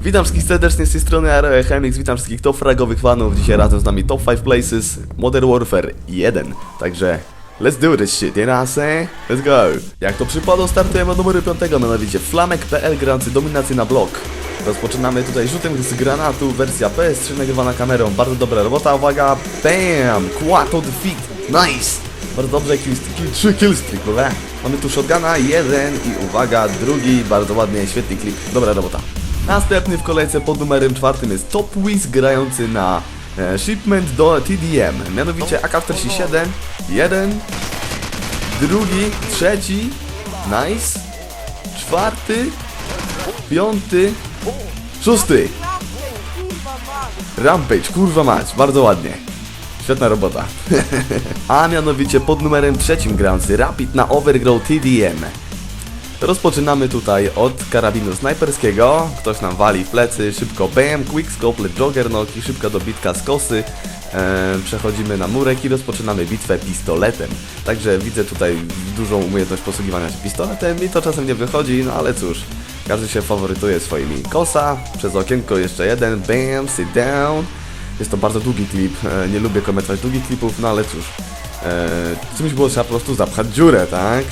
Witam wszystkich serdecznie z tej strony Aeroe Chemix, witam wszystkich top fragowych fanów. Dzisiaj razem z nami Top 5 Places Modern Warfare 1. Także let's do this shit, you know? Let's go! Jak to przypadło, startujemy od numeru 5, mianowicie Flamek.pl grający dominację na blok. Rozpoczynamy tutaj rzutem z granatu, wersja PS3 nagrywana kamerą. Bardzo dobra robota, uwaga, bam! Quad to defeat, nice! Bardzo dobrze, kill, kill, 3 killstreak? Mamy tu shotguna, jeden i uwaga, drugi, bardzo ładnie, świetny klip, dobra robota. Następny w kolejce pod numerem czwartym jest Top Wiz grający na e, shipment do TDM, mianowicie AK-47, jeden, drugi, trzeci, nice, czwarty, piąty, szósty. Rampage, kurwa mać, bardzo ładnie. Świetna robota. A mianowicie pod numerem trzecim grający Rapid na Overgrow TDM. Rozpoczynamy tutaj od karabinu snajperskiego. Ktoś nam wali w plecy, szybko bam, quick scope, joggernock i szybka dobitka z kosy. Eee, przechodzimy na murek i rozpoczynamy bitwę pistoletem. Także widzę tutaj dużą umiejętność posługiwania się pistoletem i to czasem nie wychodzi, no ale cóż. Każdy się faworytuje swoimi. Kosa, przez okienko jeszcze jeden, bam, sit down. Jest to bardzo długi klip, e, nie lubię komentować długich klipów, no ale cóż. E, czymś było trzeba po prostu zapchać dziurę, tak?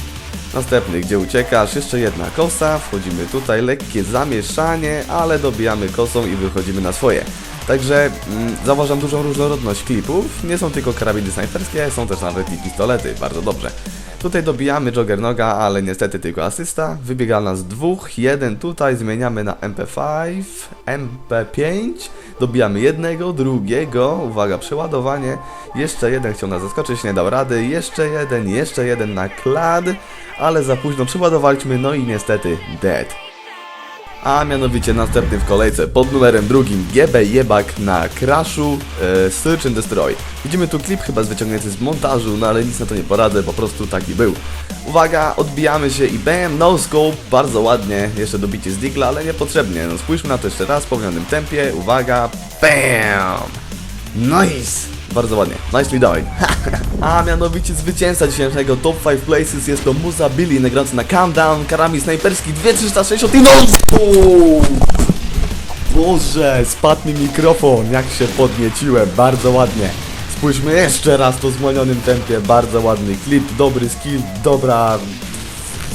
Następny, gdzie uciekasz, jeszcze jedna kosa, wchodzimy tutaj, lekkie zamieszanie, ale dobijamy kosą i wychodzimy na swoje. Także mm, zauważam dużą różnorodność klipów, nie są tylko karabiny snajperskie, są też nawet i pistolety, bardzo dobrze. Tutaj dobijamy Joggernoga, ale niestety tylko asysta, wybiega nas dwóch, jeden tutaj, zmieniamy na MP5, MP5, dobijamy jednego, drugiego, uwaga, przeładowanie, jeszcze jeden chciał nas zaskoczyć, nie dał rady, jeszcze jeden, jeszcze jeden na klad, ale za późno przeładowaliśmy, no i niestety dead. A mianowicie następny w kolejce pod numerem drugim GB Jebak na Crashu e, Search and Destroy. Widzimy tu klip chyba z wyciągnięty z montażu, no ale nic na to nie poradzę, po prostu taki był. Uwaga, odbijamy się i bam, no scope, bardzo ładnie, jeszcze dobicie z digla, ale niepotrzebnie. No spójrzmy na to jeszcze raz w pełnionym tempie, uwaga, bam! Nice! Bardzo ładnie. Nicely done. A mianowicie zwycięzca dzisiejszego Top 5 Places jest to Musa Billy, nagrający na Countdown, karami snajperski 2360 i no! Boże, spadł mi mikrofon, jak się podnieciłem, bardzo ładnie. Spójrzmy jeszcze raz to w zwolnionym tempie, bardzo ładny klip, dobry skill, dobra...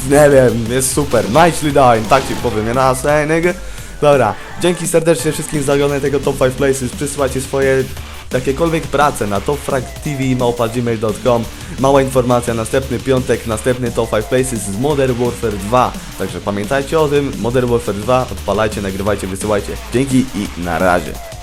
Nie wiem, jest super, nicely done, tak ci powiem, nie na say, nigga. Dobra, dzięki serdecznie wszystkim za oglądanie tego Top 5 Places, przysyłajcie swoje jakiekolwiek prace na topfragtv.gmail.com Mała informacja, następny piątek, następny Top 5 Places z Modern Warfare 2 Także pamiętajcie o tym, Modern Warfare 2, odpalajcie, nagrywajcie, wysyłajcie. Dzięki i na razie